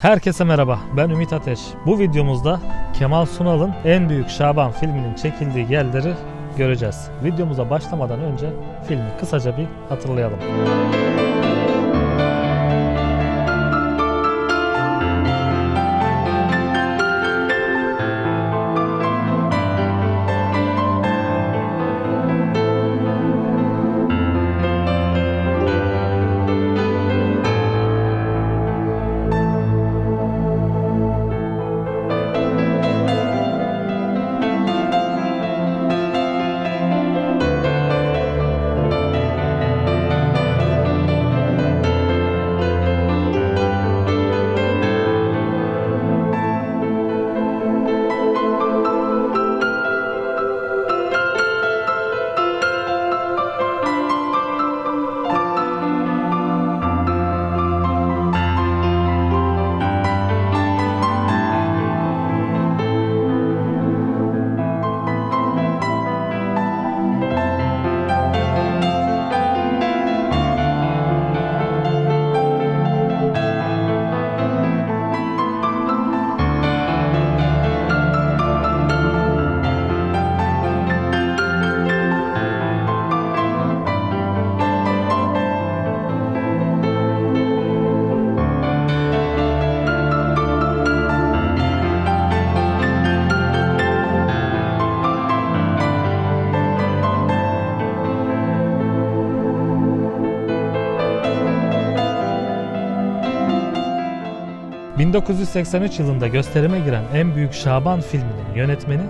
Herkese merhaba, ben Ümit Ateş. Bu videomuzda Kemal Sunal'ın En Büyük Şaban filminin çekildiği yerleri göreceğiz. Videomuza başlamadan önce filmi kısaca bir hatırlayalım. 1983 yılında gösterime giren En Büyük Şaban filminin yönetmeni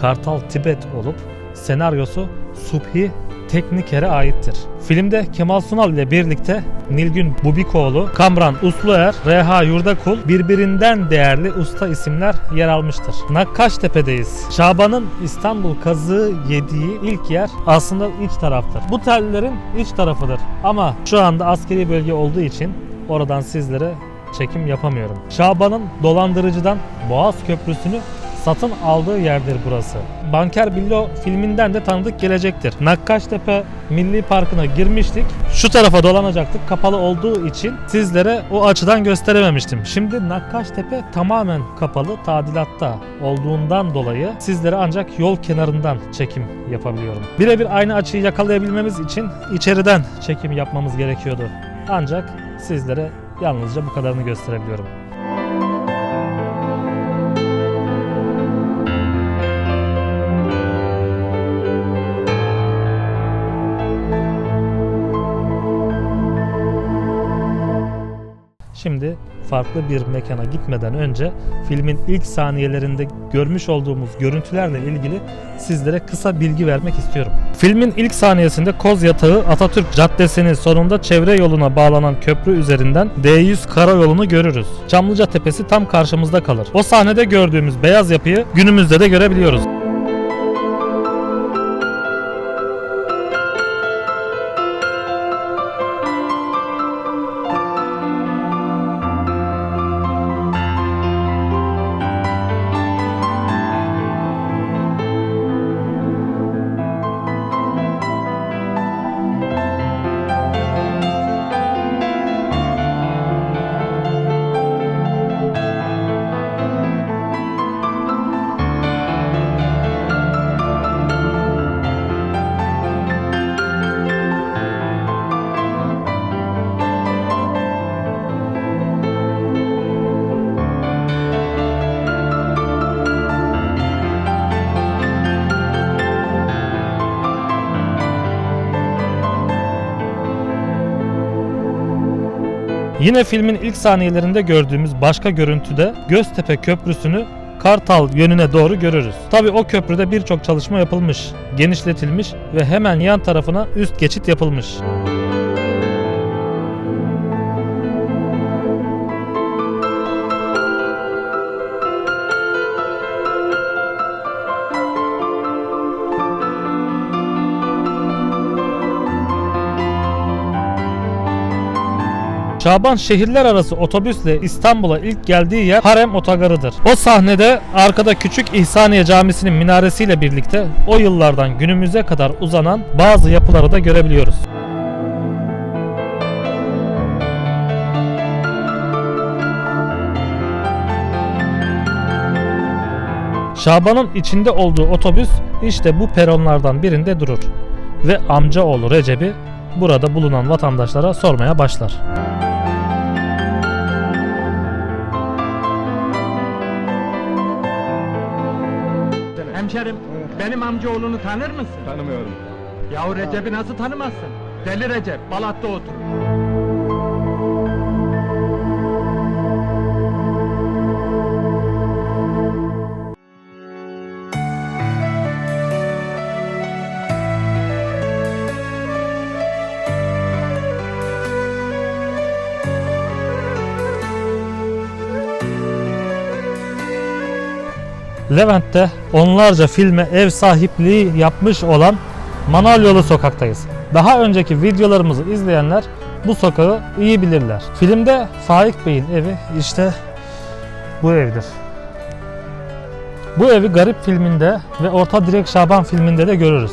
Kartal Tibet olup senaryosu Subhi Tekniker'e aittir. Filmde Kemal Sunal ile birlikte Nilgün Bubikoğlu, Kamran Usluer, Reha Yurdakul birbirinden değerli usta isimler yer almıştır. Nakkaştepe'deyiz. Şaban'ın İstanbul kazığı yediği ilk yer aslında iç taraftır. Bu tellerin iç tarafıdır. Ama şu anda askeri bölge olduğu için oradan sizlere çekim yapamıyorum. Şaban'ın dolandırıcıdan Boğaz Köprüsü'nü satın aldığı yerdir burası. Banker Billo filminden de tanıdık gelecektir. Nakkaştepe Milli Parkı'na girmiştik. Şu tarafa dolanacaktık. Kapalı olduğu için sizlere o açıdan gösterememiştim. Şimdi Nakkaştepe tamamen kapalı tadilatta olduğundan dolayı sizlere ancak yol kenarından çekim yapabiliyorum. Birebir aynı açıyı yakalayabilmemiz için içeriden çekim yapmamız gerekiyordu. Ancak sizlere yalnızca bu kadarını gösterebiliyorum. Şimdi farklı bir mekana gitmeden önce filmin ilk saniyelerinde görmüş olduğumuz görüntülerle ilgili sizlere kısa bilgi vermek istiyorum. Filmin ilk saniyesinde Koz Yatağı Atatürk Caddesi'nin sonunda çevre yoluna bağlanan köprü üzerinden D100 karayolunu görürüz. Çamlıca Tepesi tam karşımızda kalır. O sahnede gördüğümüz beyaz yapıyı günümüzde de görebiliyoruz. Yine filmin ilk saniyelerinde gördüğümüz başka görüntüde Göztepe Köprüsü'nü Kartal yönüne doğru görürüz. Tabi o köprüde birçok çalışma yapılmış, genişletilmiş ve hemen yan tarafına üst geçit yapılmış. Şaban şehirler arası otobüsle İstanbul'a ilk geldiği yer Harem Otogarı'dır. O sahnede arkada küçük İhsaniye Camisi'nin minaresiyle birlikte o yıllardan günümüze kadar uzanan bazı yapıları da görebiliyoruz. Şaban'ın içinde olduğu otobüs işte bu peronlardan birinde durur ve amcaoğlu Recep'i burada bulunan vatandaşlara sormaya başlar. Hemşerim, benim amcaoğlunu tanır mısın? Tanımıyorum. Yahu Recep'i nasıl tanımazsın? Deli Recep, Balat'ta oturur. Levent'te onlarca filme ev sahipliği yapmış olan Manalyolu sokaktayız. Daha önceki videolarımızı izleyenler bu sokağı iyi bilirler. Filmde Faik Bey'in evi işte bu evdir. Bu evi Garip filminde ve Orta Direk Şaban filminde de görürüz.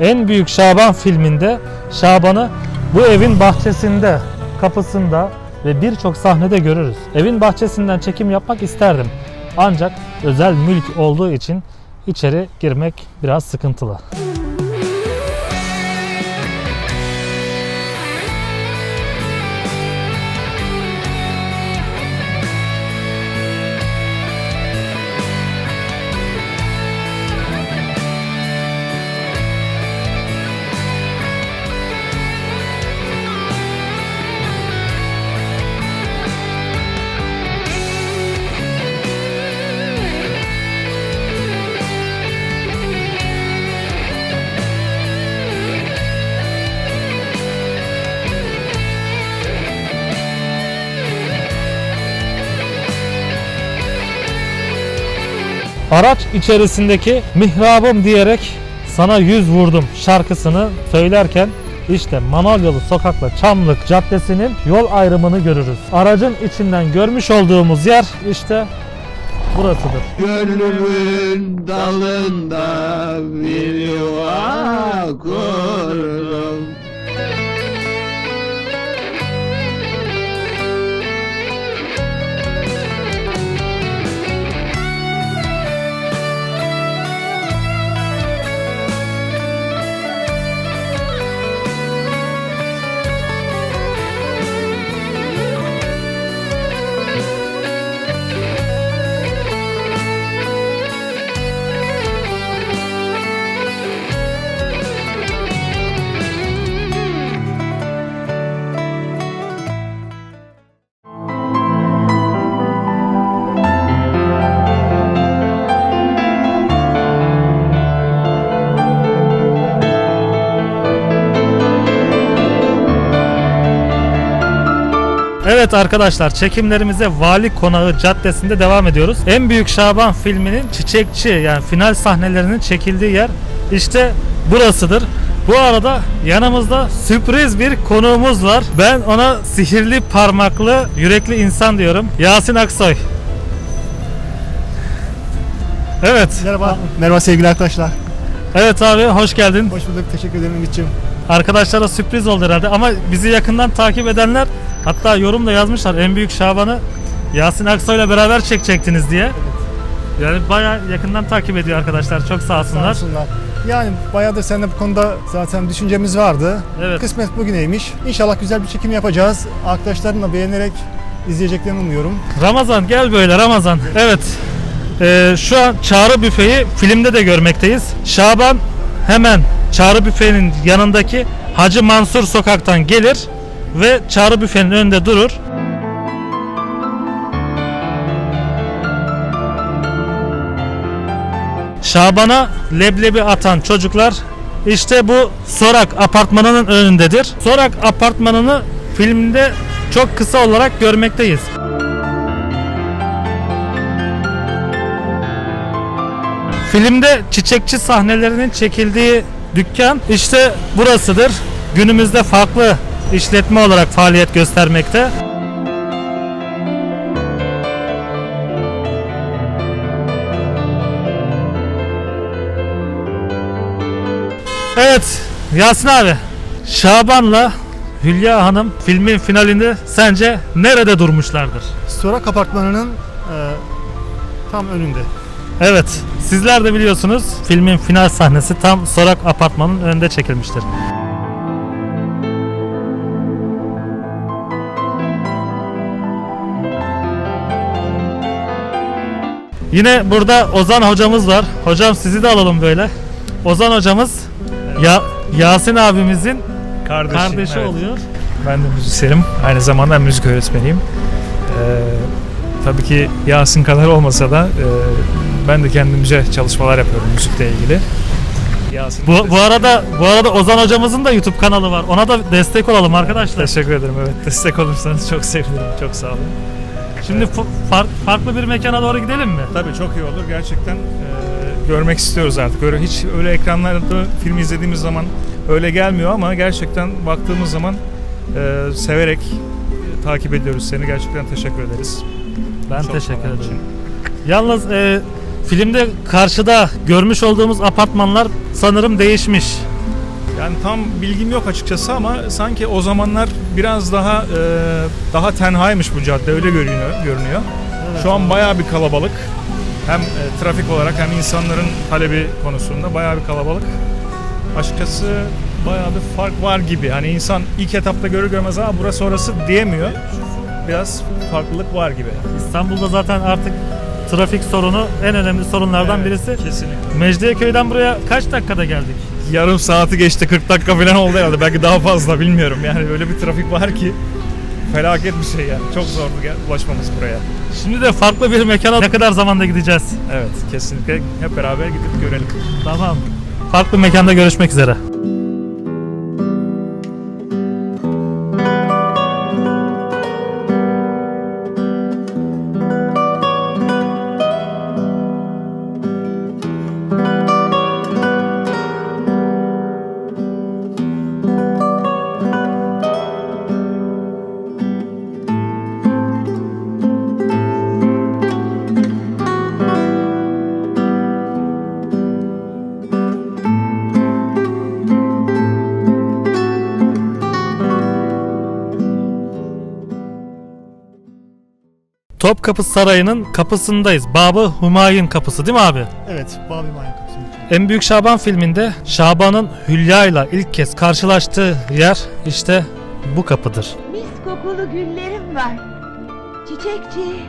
En büyük Şaban filminde Şaban'ı bu evin bahçesinde, kapısında ve birçok sahnede görürüz. Evin bahçesinden çekim yapmak isterdim. Ancak özel mülk olduğu için içeri girmek biraz sıkıntılı. Araç içerisindeki mihrabım diyerek sana yüz vurdum şarkısını söylerken işte Manalyolu sokakla Çamlık Caddesi'nin yol ayrımını görürüz. Aracın içinden görmüş olduğumuz yer işte burasıdır. Gönlümün dalında bir yuva kurdum Evet arkadaşlar çekimlerimize Vali Konağı Caddesi'nde devam ediyoruz. En Büyük Şaban filminin çiçekçi yani final sahnelerinin çekildiği yer işte burasıdır. Bu arada yanımızda sürpriz bir konuğumuz var. Ben ona sihirli parmaklı yürekli insan diyorum. Yasin Aksoy. Evet. Merhaba. Merhaba sevgili arkadaşlar. Evet abi hoş geldin. Hoş bulduk. Teşekkür ederim Ümit'ciğim. Arkadaşlara sürpriz oldu herhalde ama bizi yakından takip edenler hatta yorum da yazmışlar en büyük Şaban'ı Yasin Aksoy'la beraber çekecektiniz diye. Yani bayağı yakından takip ediyor arkadaşlar. Çok sağ Sağ olsunlar. olsunlar. Yani bayağıdır seninle bu konuda zaten düşüncemiz vardı. Evet. Kısmet bugüneymiş. İnşallah güzel bir çekim yapacağız. Arkadaşlarım da beğenerek izleyeceklerini umuyorum. Ramazan gel böyle Ramazan. Evet. Ee, şu an Çağrı Büfe'yi filmde de görmekteyiz. Şaban hemen Çağrı Büfe'nin yanındaki Hacı Mansur sokaktan gelir ve Çağrı Büfe'nin önünde durur. Şaban'a leblebi atan çocuklar işte bu Sorak apartmanının önündedir. Sorak apartmanını filmde çok kısa olarak görmekteyiz. Filmde çiçekçi sahnelerinin çekildiği dükkan işte burasıdır. Günümüzde farklı işletme olarak faaliyet göstermekte. Evet Yasin abi Şaban'la Hülya Hanım filmin finalinde sence nerede durmuşlardır? Sorak apartmanının e, tam önünde. Evet, sizler de biliyorsunuz filmin final sahnesi tam Sorak Apartmanı'nın önünde çekilmiştir. Yine burada Ozan hocamız var. Hocam sizi de alalım böyle. Ozan hocamız ya Yasin abimizin Kardeşim, kardeşi evet. oluyor. Ben de müzisyenim. Aynı zamanda müzik öğretmeniyim. Ee, tabii ki Yasin kadar olmasa da e, ben de kendimce çalışmalar yapıyorum müzikle ilgili. Yasin Bu, bu arada bu arada Ozan hocamızın da YouTube kanalı var. Ona da destek olalım arkadaşlar. teşekkür ederim. Evet destek olursanız çok sevinirim. Çok sağ olun. Şimdi fa- far- farklı bir mekana doğru gidelim mi? Tabii çok iyi olur. Gerçekten e, görmek istiyoruz artık. Öyle hiç öyle ekranlarda film izlediğimiz zaman öyle gelmiyor ama gerçekten baktığımız zaman e, severek e, takip ediyoruz seni. Gerçekten teşekkür ederiz. Ben Çok teşekkür ederim. Yalnız e, filmde karşıda görmüş olduğumuz apartmanlar sanırım değişmiş. Yani tam bilgim yok açıkçası ama sanki o zamanlar biraz daha e, daha tenhaymış bu cadde öyle görünüyor. görünüyor. Şu an bayağı bir kalabalık. Hem e, trafik olarak hem insanların talebi konusunda bayağı bir kalabalık. Açıkçası bayağı bir fark var gibi. Hani insan ilk etapta görür görmez ha burası orası diyemiyor. Biraz farklılık var gibi. İstanbul'da zaten artık trafik sorunu en önemli sorunlardan Evet, birisi. Kesinlikle. Mecidiyeköy'den buraya kaç dakikada geldik? Yarım saati geçti 40 dakika falan oldu herhalde. Belki daha fazla bilmiyorum. Yani öyle bir trafik var ki felaket bir şey yani. Çok zordu ulaşmamız buraya. Şimdi de farklı bir mekana ne kadar zamanda gideceğiz? Evet kesinlikle hep beraber gidip görelim. Tamam. Farklı mekanda görüşmek üzere. Topkapı Sarayı'nın kapısındayız. Babı Humayun kapısı değil mi abi? Evet, Manyak kapısının içi. En Büyük Şaban filminde Şaban'ın Hülya'yla ilk kez karşılaştığı yer işte bu kapıdır. Mis kokulu güllerim var. Çiçekçi,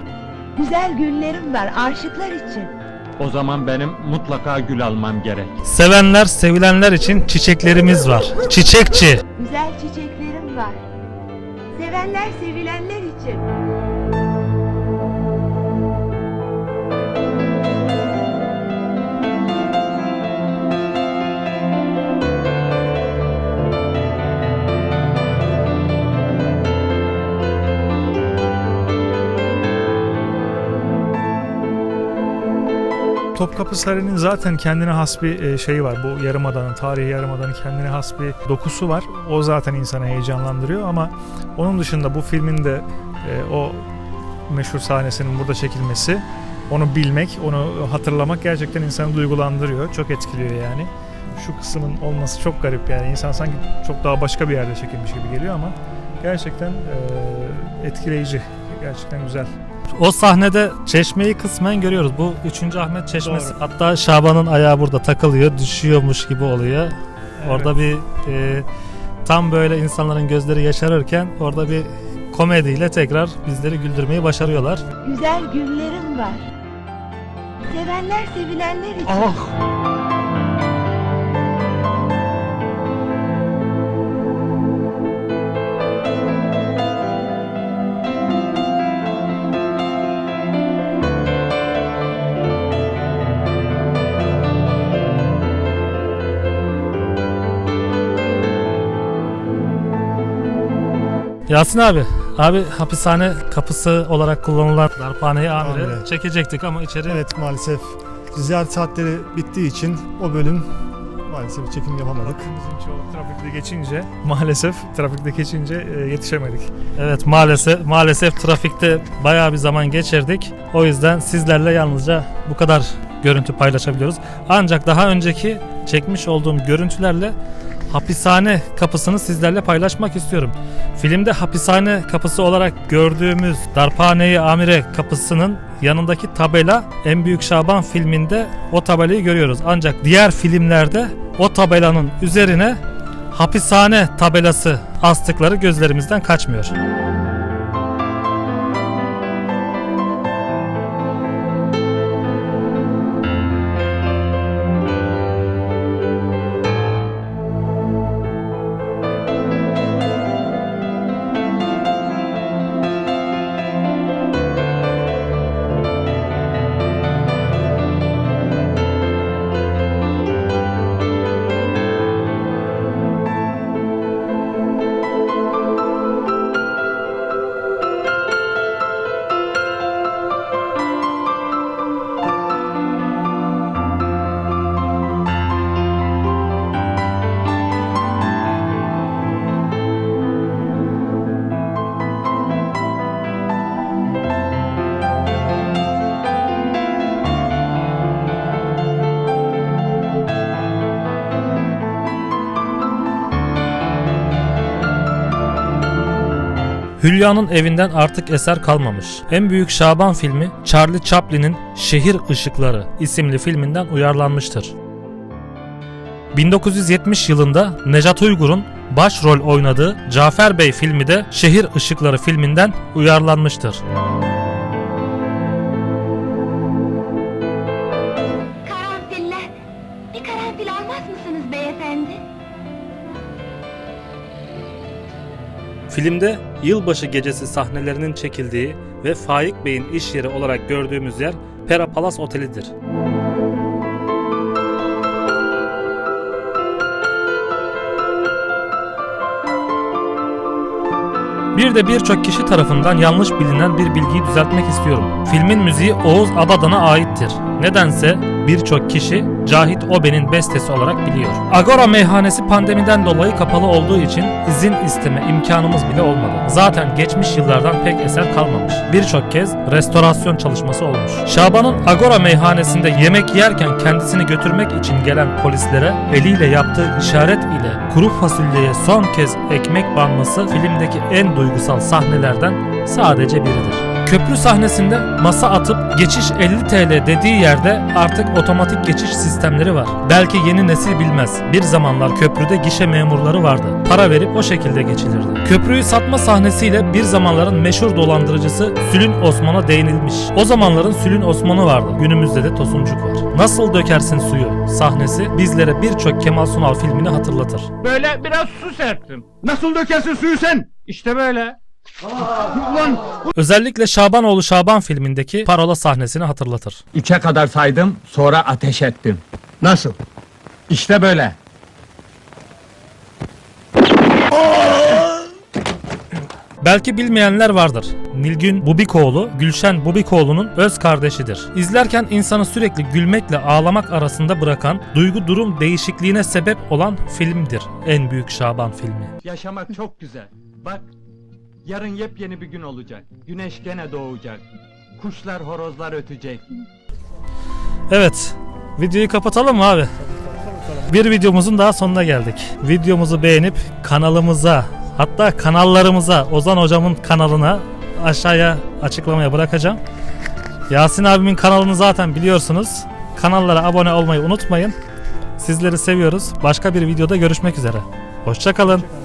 güzel güllerim var aşıklar için. O zaman benim mutlaka gül almam gerek. Sevenler, sevilenler için çiçeklerimiz var. Çiçekçi. Güzel çiçeklerim var. Sevenler sevilenler için. Topkapı Sarayı'nın zaten kendine has bir e, şeyi var. Bu Yarımada'nın, tarihi Yarımada'nın kendine has bir dokusu var. O zaten insanı heyecanlandırıyor ama onun dışında bu filmin de e, o meşhur sahnesinin burada çekilmesi, onu bilmek, onu hatırlamak gerçekten insanı duygulandırıyor. Çok etkiliyor yani. Şu kısmın olması çok garip yani. İnsan sanki çok daha başka bir yerde çekilmiş gibi geliyor ama gerçekten e, etkileyici. Gerçekten güzel. O sahnede çeşmeyi kısmen görüyoruz. Bu 3. Ahmet Çeşmesi. Doğru. Hatta Şaban'ın ayağı burada takılıyor, düşüyormuş gibi oluyor. Orada bir e, tam böyle insanların gözleri yaşarırken orada bir komediyle tekrar bizleri güldürmeyi başarıyorlar. Güzel güllerim var. Sevenler sevilenler için. Yasin abi, abi hapishane kapısı olarak kullanılan darphaneyi amire Amire. çekecektik ama içeri Evet, maalesef ziyaret saatleri bittiği için o bölüm maalesef çekim yapamadık. Vaktimizin çoğu trafikte geçince maalesef trafikte geçince e, yetişemedik. Evet maalesef maalesef trafikte bayağı bir zaman geçirdik. O yüzden sizlerle yalnızca bu kadar görüntü paylaşabiliyoruz. Ancak daha önceki çekmiş olduğum görüntülerle hapishane kapısını sizlerle paylaşmak istiyorum. Filmde hapishane kapısı olarak gördüğümüz Darphane-i Amire kapısının yanındaki tabela En Büyük Şaban filminde o tabelayı görüyoruz. Ancak diğer filmlerde o tabelanın üzerine hapishane tabelası astıkları gözlerimizden kaçmıyor. Hülya'nın evinden artık eser kalmamış. En büyük Şaban filmi Charlie Chaplin'in Şehir Işıkları isimli filminden uyarlanmıştır. 1970 yılında Nejat Uygur'un başrol oynadığı Cafer Bey filmi de Şehir Işıkları filminden uyarlanmıştır. Karanfiller. Bir karanfil almaz mısınız beyefendi? Filmde yılbaşı gecesi sahnelerinin çekildiği ve Faik Bey'in iş yeri olarak gördüğümüz yer Pera Palace Oteli'dir. Bir de birçok kişi tarafından yanlış bilinen bir bilgiyi düzeltmek istiyorum. Filmin müziği Oğuz Abadan'a aittir. Nedense birçok kişi Cahit Oben'in bestesi olarak biliyor. Agora meyhanesi pandemiden dolayı kapalı olduğu için izin isteme imkanımız bile olmadı. Zaten geçmiş yıllardan pek eser kalmamış. Birçok kez restorasyon çalışması olmuş. Şaban'ın Agora meyhanesinde yemek yerken kendisini götürmek için gelen polislere eliyle yaptığı işaret ile kuru fasulyeye son kez ekmek banması filmdeki en duygusal sahnelerden sadece biridir. Köprü sahnesinde masa atıp geçiş 50 TL dediği yerde artık otomatik geçiş sistemleri var. Belki yeni nesil bilmez. Bir zamanlar köprüde gişe memurları vardı. Para verip o şekilde geçilirdi. Köprüyü satma sahnesiyle bir zamanların meşhur dolandırıcısı Sülün Osman'a değinilmiş. O zamanların Sülün Osman'ı vardı. Günümüzde de Tosuncuk var. Nasıl dökersin suyu sahnesi bizlere birçok Kemal Sunal filmini hatırlatır. Böyle biraz su serptim. Nasıl dökersin suyu sen? İşte böyle. Özellikle Şabanoğlu Şaban filmindeki parola sahnesini hatırlatır. Üçe kadar saydım sonra ateş ettim. nasıl? İşte böyle. Belki bilmeyenler vardır. Nilgün Bubikoğlu, Gülşen Bubikoğlu'nun öz kardeşidir. İzlerken insanı sürekli gülmekle ağlamak arasında bırakan, duygu durum değişikliğine sebep olan filmdir. En Büyük Şaban filmi. Yaşamak çok güzel. Bak, yarın yepyeni bir gün olacak. Güneş gene doğacak. Kuşlar horozlar ötecek. Evet, videoyu kapatalım mı abi? Bir videomuzun daha sonuna geldik. Videomuzu beğenip kanalımıza hatta kanallarımıza Ozan hocamın kanalına aşağıya açıklamaya bırakacağım. Yasin abimin kanalını zaten biliyorsunuz. Kanallara abone olmayı unutmayın. Sizleri seviyoruz. Başka bir videoda görüşmek üzere. Hoşçakalın. Nihayet